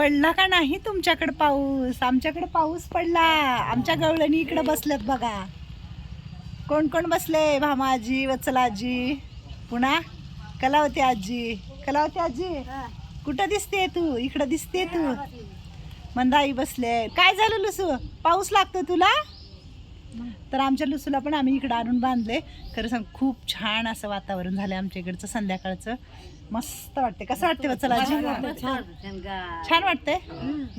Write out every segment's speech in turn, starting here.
पडला का नाही तुमच्याकडे पाऊस? आमच्याकडे पाऊस पडला. आमच्या गवळणी इकडे बसल्यात बघा. कोण कोण बसले? भामाजी वत्सलाजी. पुन्हा? कलावती आजी. कलावती आजी कुठं दिसते तू? इकडं दिसते तू. मंदाई बसले. काय झालं लुसू? पाऊस लागतो तुला? तर आमच्या लुसूला पण आम्ही इकडं आणून बांधले. खरं सांग खूप छान असं वातावरण झालं आमच्या इकडचं संध्याकाळचं. मस्त वाटते कसं वाटते वत्सलाजी छान वाटते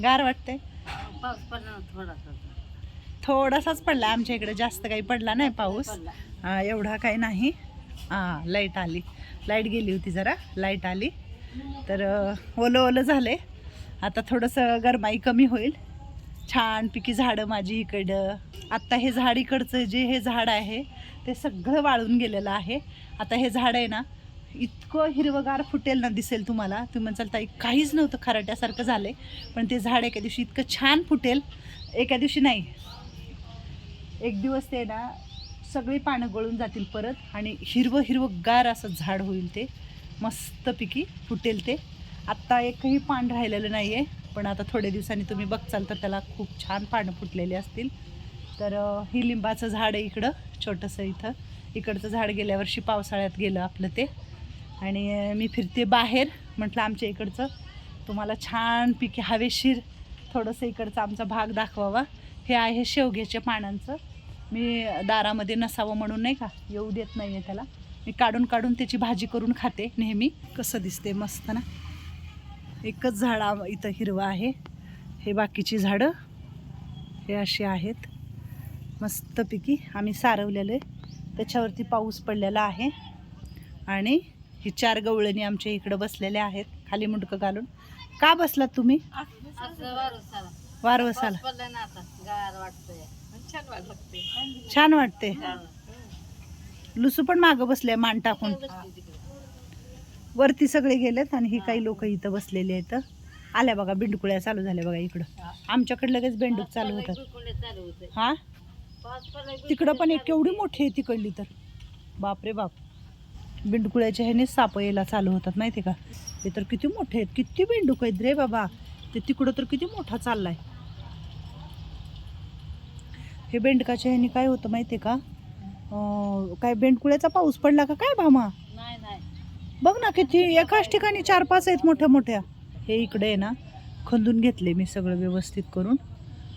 गार वाटते थोडासाच पडला. आमच्या इकडे जास्त काही पडला नाही पाऊस. एवढा काही नाही. हां लाइट आली. लाइट गेली होती जरा. लाइट आली. तर ओलं ओलं झाले आता थोडंसं गरमाई कमी होईल. छानपैकी झाडं माझी इकडं. आत्ता हे झाड इकडचं जे हे झाड आहे ते सगळं वाळून गेलेलं आहे. आता हे झाड आहे ना इतकं हिरवगार फुटेल ना दिसेल तुम्हाला. तुम्ही म्हणचाल ताई काहीच नव्हतं खराट्यासारखं झालं आहे पण ते झाड एका दिवशी इतकं छान फुटेल. एका दिवशी नाही. एक दिवस ते ना सगळी पानं गळून जातील परत आणि हिरवं हिरवं गार असं झाड होईल ते. मस्तपैकी फुटेल ते. आत्ता एकही पान राहिलेलं नाही आहे पण आता थोड्या दिवसांनी तुम्ही बघचाल तर त्याला खूप छान पानं फुटलेली असतील. तर ही लिंबाचं झाड आहे इकडं छोटंसं इथं. इकडचं झाड गेल्या वर्षी पावसाळ्यात गेलं आपलं ते. आणि मी फिरते बाहेर. म्हटलं आमच्या इकडचं तुम्हाला छान पिके हवेशीर थोडंसं इकडचा आमचा भाग दाखवावा. हे आहे शेवग्याच्या पानांचं. मी दारामध्ये नसावं म्हणून नाही का येऊ देत नाही आहे त्याला. मी काढून काढून त्याची भाजी करून खाते नेहमी. कसं दिसते मस्त ना? एकच झाड इथं हिरवं आहे. हे बाकीची झाडं हे अशी आहेत. मस्तपैकी आम्ही सारवलेलं आहे. त्याच्यावरती पाऊस पडलेला आहे. आणि ही चार गवळणी आमच्या इकडं बसलेल्या आहेत. खाली मुंडकं घालून. का बसलात तुम्ही? वारवसाला. छान वाटते लुसू पण मागं बसले मान टाकून. वरती सगळे गेलेत आणि ही काही लोक इथं बसलेली आहेत. आल्या बघा बिंडकुळ्या चालू झाल्या बघा इकडं. आमच्याकडे लगेच बेंडूक चालू होतात. हा? तिकडं पण एक केवढी मोठी आहे तिकडली तर. बापरे बाप. बिंडकुळ्याच्या ह्याने साप यायला चालू होतात माहिती का? ते तर किती मोठे आहेत किती बेंडूक आहेत रे बाबा. ते तिकडं तर किती मोठा चाललाय. हे बेंडकाच्या ह्याने काय होतं माहिती का? काय बेंडकुळ्याचा पाऊस पडला का काय भामा? बघ ना किती एकाच ठिकाणी चार पाच आहेत मोठ्या मोठ्या हे इकडे आहे ना खंदून घेतले मी सगळं व्यवस्थित करून.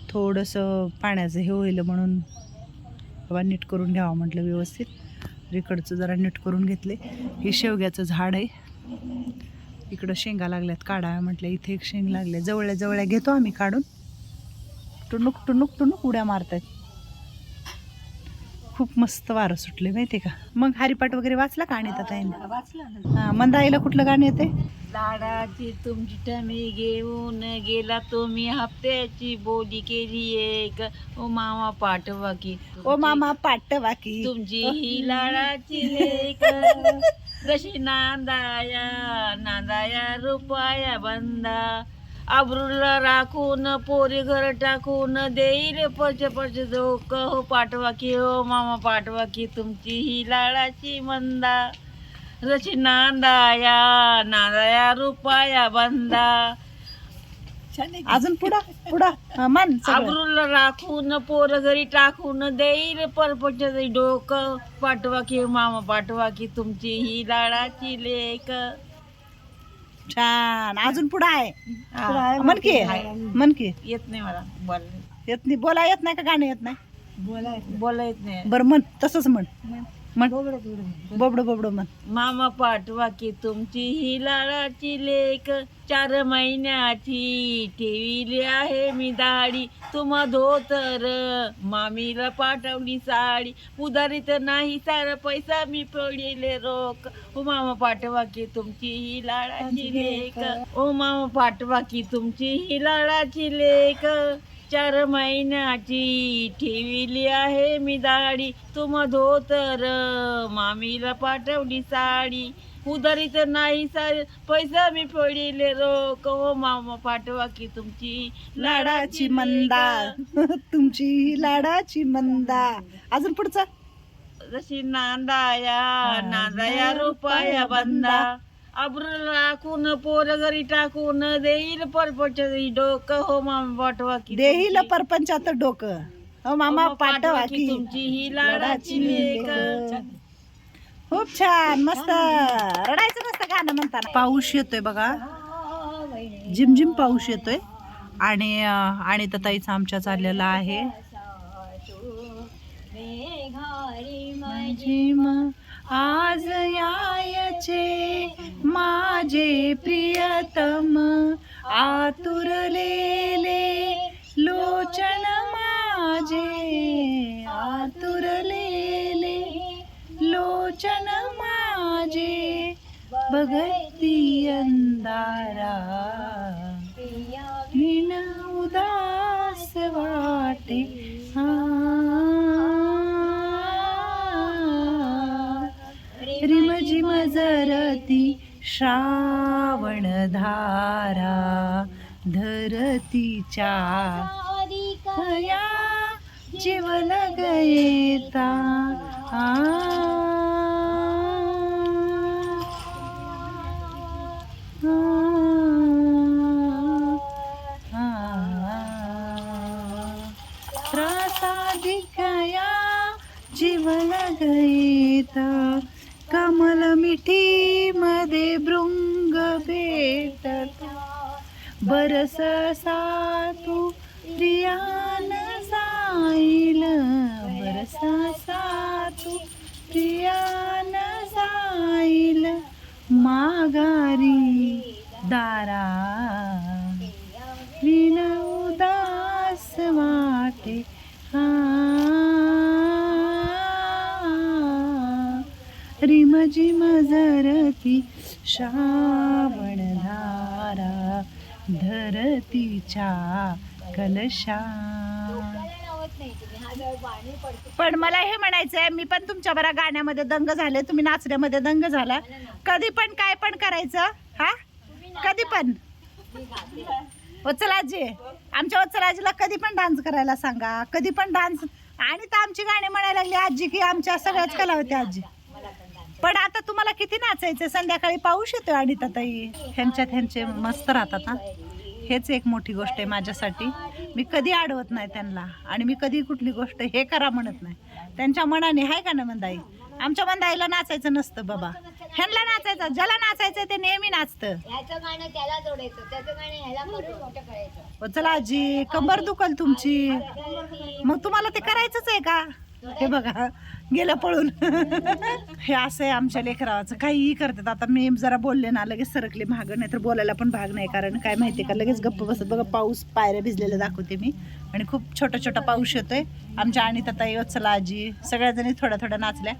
थोडंसं पाण्याचं हे होईल म्हणून बाबा नीट करून घ्यावं म्हटलं व्यवस्थित. इकडचं जरा नीट करून घेतले. हे शेवग्याचं झाड आहे. इकडं शेंगा लागल्यात काढा म्हटलं इथे एक शेंग लागल्या जवळ्या जवळ्या घेतो आम्ही काढून. टुणूक टुणूक टुणूक उड्या मारतात खूप मस्त वारं सुटले माहिती का? मग हरिपाठ वगैरे वाचला का आणि ताईने? वाचलं हा मंदाईला कुठलं गाणं येते लाडाची तुमची टमी घेऊन गेला तुम्ही हप्त्याची बोली केली एक. ओ मामा पाठवा की ओ मामा पाटवा की. तुमची ही लाडाची लेक कशी नांदाया नांदाया रुपया बंदा. आबरूला राखून पोरी घर टाकून देईल पच पच जोक हो पाठवा की हो मामा पाठवा की तुमची ही लाडाची मंदा. रची नांदाया नांदाया रुपया बंदा. अजून पुढं पुढं. हा, मान सगळं. आबरूला राखून पोर घरी टाकून देईल परपच डोकं पाठवा की मामा पाठवा की तुमची ही लाडाची लेक. छान. अजून पुढं आहे. म्हण की. म्हण की. येत नाही मला. बोल. येत नाही. बोला येत नाही का गाणं येत नाही? बोला येत नाही. बरं म्हण. तसंच म्हण. बोबड बोबड म्हण. मामा पाठवा की तुमची ही लाडाची लेक चार महिन्याची ठेविली आहे मी दाढी. तुम्हा धोतर मामीला पाठवली साडी. उधारीत नाही सार पैसा मी पडेले रोक ओ मामा पाठवा की तुमची ही लाडाची लेक ओ मामा पाठवा की तुमची ही लाडाची लेक चार महिन्याची ठेविली आहे मी दाढी. तुम धोतर मामीला पाठवली साडी. उधारीत नाही सारे पैसा मी पडिले रोक हो मामा पाठवा की तुमची लाडाची मंदा. तुमची लाडाची मंदा. अजून पुढचं? जशी नांदाया नांदाया रुपया बंदा. अब्र राखून पोर घरी टाकून देईल परपच डोकं. हो मामा पाठवा की देहील तुमची- परपंचात डोकं. हो मामा हो, पाठवा की तुमची ही लाडाची लेक खूप छान मस्त. रडायचं नसतं गाणं म्हणताना. पाऊस येतोय बघा. झिमझिम पाऊस येतोय. आणि अं, आणि ताईचं आमच्या चाललेला आहे. झिम आज यायचे माझे प्रियतम. आतुरलेले लोचन माझे. आतुरलेले लोचन माझे. भगती अंधारा. झरती जरती श्रावण धारा धरतीच्या हया जीवन गयेता. आ. त्रासाधिकया जीवन गयेता. कमल मिठी मध्ये भृंग भेटत. बरस सातू प्रियान जाईल बरसा सातू प्रियान जाईल माघारी दारा. विना रिमजी मजरती श्रावण धारा धरतीच्या कलशा. पण मला हे म्हणायचंय मी पण तुमच्या बरा गाण्यामध्ये दंग झाले तुम्ही नाचण्यामध्ये दंग झाला. कधी पण काय पण करायचं हा? कधी पण. वत्सलाजी आमच्या वत्सलाजीला कधी पण डान्स करायला सांगा कधी पण डान्स आणि तर आमची गाणी म्हणायला लागली आजी की आमच्या सगळ्याच कला होत्या आजी. पण आता तुम्हाला किती नाचायचं संध्याकाळी पाऊस येतो आणि ताई. ह्यांच्यात ह्यांचे मस्त राहतात ना? हेच एक मोठी गोष्ट आहे माझ्यासाठी. मी कधी अडवत नाही त्यांना आणि मी कधी कुठली गोष्ट हे करा म्हणत नाही. त्यांच्या मनाने आहे का ना मंदाई आमच्या मंदाईला नाचायचं नसतं बाबा. ह्यांना नाचायचं ज्याला नाचायचं ते नेहमी नाचतं. चला आजी कंबर दुखल तुमची. मग तुम्हाला ते करायचंच आहे का? हे बघा गेलं पळून. हे असं आहे आमच्या लेकराचं. काहीही करतात. आता मी जरा बोलले ना लगेच सरकले भाग नाही तर बोलायला पण भाग नाही. कारण काय माहिती का लगेच गप्प बसत. बघा पाऊस पायऱ्या भिजलेल्या दाखवते मी. आणि खूप छोटा छोटा पाऊस येतोय. आमच्या आणि ताई वत्सला आजी सगळ्या जणी थोड्या थोड्या नाचल्या.